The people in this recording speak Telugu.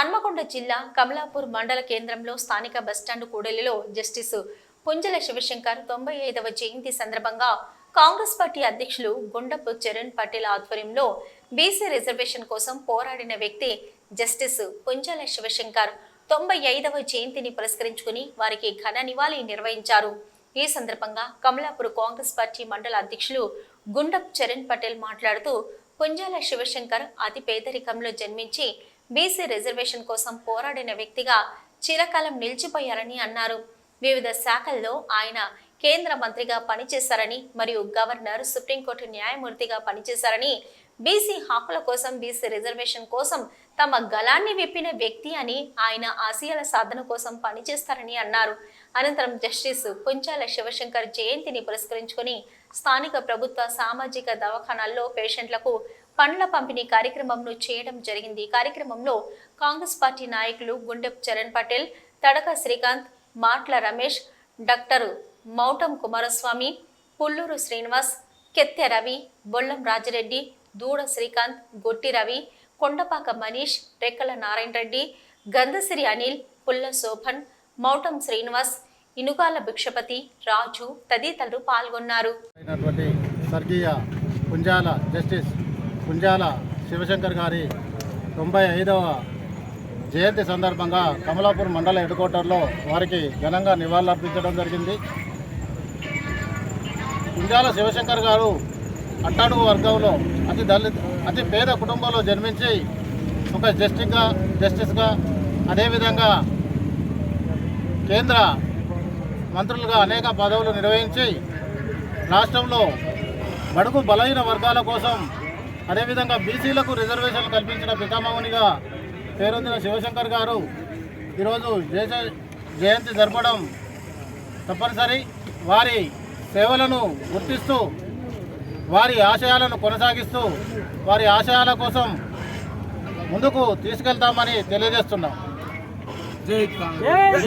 హన్మకొండ జిల్లా కమలాపూర్ మండల కేంద్రంలో స్థానిక బస్టాండ్ కూడలిలో జస్టిస్ పుంజల శివశంకర్ తొంభై ఐదవ జయంతి సందర్భంగా కాంగ్రెస్ పార్టీ అధ్యక్షులు గుండపు చరణ్ పటేల్ ఆధ్వర్యంలో బీసీ రిజర్వేషన్ కోసం పోరాడిన వ్యక్తి జస్టిస్ పుంజల శివశంకర్ తొంభై ఐదవ జయంతిని పురస్కరించుకుని వారికి ఘన నివాళి నిర్వహించారు. ఈ సందర్భంగా కమలాపూర్ కాంగ్రెస్ పార్టీ మండల అధ్యక్షులు గుండప్ చరణ్ పటేల్ మాట్లాడుతూ పుంజాల శివశంకర్ అతి పేదరికంలో జన్మించి బీసీ రిజర్వేషన్ కోసం పోరాడిన వ్యక్తిగా చిరకాలం నిలిచిపోయారని అన్నారు. వివిధ శాఖల్లో ఆయన కేంద్ర మంత్రిగా పనిచేశారని మరియు గవర్నర్ సుప్రీంకోర్టు న్యాయమూర్తిగా పనిచేశారని బీసీ హక్కుల కోసం బీసీ రిజర్వేషన్ కోసం తమ గలాన్ని విప్పిన వ్యక్తి అని ఆయన ఆశయాల సాధన కోసం పనిచేస్తారని అన్నారు. అనంతరం జస్టిస్ పుంచాల శివశంకర్ జయంతిని పురస్కరించుకొని స్థానిక ప్రభుత్వ సామాజిక దవాఖానాల్లో పేషెంట్లకు పండ్ల పంపిణీ కార్యక్రమంను చేయడం జరిగింది. కార్యక్రమంలో కాంగ్రెస్ పార్టీ నాయకులు గుండెప్ చరణ్ పటేల్ తడక శ్రీకాంత్ మాట్ల రమేష్ డాక్టర్ మౌటం కుమారస్వామి పుల్లూరు శ్రీనివాస్ కెత్తె రవి బొల్లం రాజిరెడ్డి దూడ శ్రీకాంత్ గొట్టి రవి కొండపాక మనీష్ రెక్కల నారాయణ రెడ్డి గంధసిరి అనిల్ పుల్ల శోభన్ మౌటం శ్రీనివాస్ ఇనుగాల భిక్షపతి రాజు తదితరులు పాల్గొన్నారు. స్వర్గీయ పుంజాల జస్టిస్ గుంజాల శివశంకర్ గారి తొంభై ఐదవ జయంతి సందర్భంగా కమలాపూర్ మండల హెడ్ క్వార్టర్లో వారికి ఘనంగా నివాళులర్పించడం జరిగింది. గుంజాల శివశంకర్ గారు అట్టాడుగు వర్గంలో అతి దళిత అతి పేద కుటుంబంలో జన్మించి ఒక జస్టిస్గా జస్టిస్గా అదేవిధంగా కేంద్ర మంత్రులుగా అనేక పదవులు నిర్వహించి రాష్ట్రంలో బడుగు బలహీన వర్గాల కోసం అదేవిధంగా బీసీలకు రిజర్వేషన్లు కల్పించిన పితామహునిగా పేరొందిన శివశంకర్ గారు ఈరోజు జయ జయంతి జరపడం తప్పనిసరి. వారి సేవలను గుర్తిస్తూ వారి ఆశయాలను కొనసాగిస్తూ వారి ఆశయాల కోసం ముందుకు తీసుకెళ్తామని తెలియజేస్తున్నాం. జై కాంగ్రెస్.